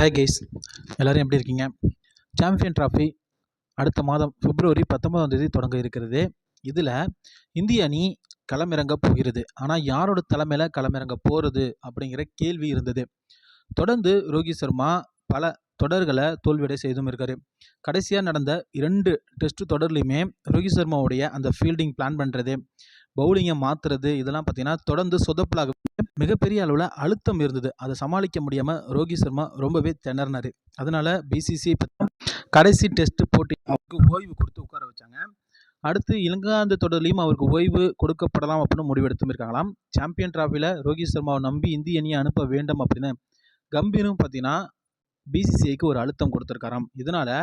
Hi guys எல்லோரும் எப்படி இருக்கீங்க? சாம்பியன் ட்ராஃபி அடுத்த மாதம் பிப்ரவரி பத்தொன்பதாம் தேதி தொடங்க இருக்கிறது. இதில் இந்திய அணி களமிறங்க போகிறது. ஆனால் யாரோட தலைமையில் களமிறங்க போகிறது அப்படிங்கிற கேள்வி இருந்தது. தொடர்ந்து ரோஹித் சர்மா பல தொடர்களை தோல்வியடை செய்தும் இருக்கார். கடைசியாக நடந்த இரண்டு டெஸ்ட் தொடர்லையுமே ரோஹித் சர்மாவுடைய அந்த ஃபீல்டிங் பிளான் பண்ணுறது பவுலிங்கை மாற்றுறது இதெல்லாம் பார்த்திங்கன்னா தொடர்ந்து சொதப்பலாக மிகப்பெரிய அளவில் அழுத்தம் இருந்தது. அதை சமாளிக்க முடியாமல் ரோஹித் சர்மா ரொம்பவே திணறினார். அதனால் பிசிசி கடைசி டெஸ்ட் போட்டி அவருக்கு ஓய்வு கொடுத்து உட்கார வச்சாங்க. அடுத்து இலங்காந்து தொடர்லையும் அவருக்கு ஓய்வு கொடுக்கப்படலாம் அப்படின்னு முடிவெடுத்தும் இருக்காங்களாம். சாம்பியன் டிராஃபியில் ரோஹித் சர்மாவை நம்பி இந்திய அணியை அனுப்ப வேண்டும் அப்படின்னு கம்பீரும் பார்த்தீங்கன்னா பிசிசிஐக்கு ஒரு அழுத்தம் கொடுத்துருக்காராம். இதனால்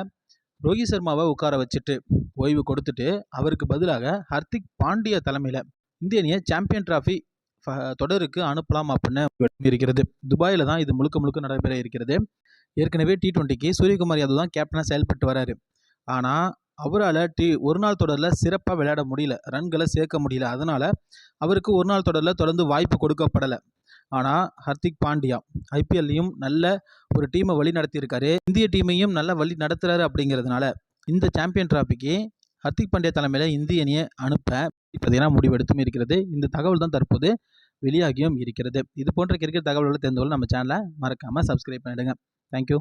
ரோஹித் சர்மாவை உட்கார வச்சுட்டு ஓய்வு கொடுத்துட்டு அவருக்கு பதிலாக ஹர்திக் பாண்டியா தலைமையில் இந்திய அணியை சாம்பியன் டிராஃபி தொடருக்கு அனுப்பலாம் அப்படின்னு இருக்கிறது துபாயில் தான் இது முழுக்க முழுக்க நடைபெற இருக்கிறது. ஏற்கனவே டி ட்வெண்ட்டிக்கு சூரியகுமார் யாதவ் தான் கேப்டனாக செயல்பட்டு வராரு. ஆனால் அவரால் டி ஒரு நாள் தொடரில் சிறப்பாக விளையாட முடியல. ரன்களை சேர்க்க முடியல. அதனால் அவருக்கு ஒரு நாள் தொடரில் தொடர்ந்து வாய்ப்பு கொடுக்கப்படலை. ஆனால் ஹர்திக் பாண்டியா ஐபிஎல்லையும் நல்ல ஒரு டீமை வழி நடத்தியிருக்காரு. இந்திய டீமையும் நல்ல வழி நடத்துகிறாரு அப்படிங்கிறதுனால இந்த சாம்பியன் டிராஃபிக்கு ஹர்திக் பாண்டியா தலைமையில் இந்திய அணியை அனுப்ப பார்த்தீங்கன்னா முடிவெடுத்தும் இருக்கிறது. இந்த தகவல் தான் தற்போது வெளியாகியும் இருக்கிறது. இது போன்ற கிரிக்கெட் தகவல்களை தெரிந்து கொள்ள நம்ம சேனலை மறக்காமல் சப்ஸ்கிரைப் பண்ணிவிடுங்க தேங்க்யூ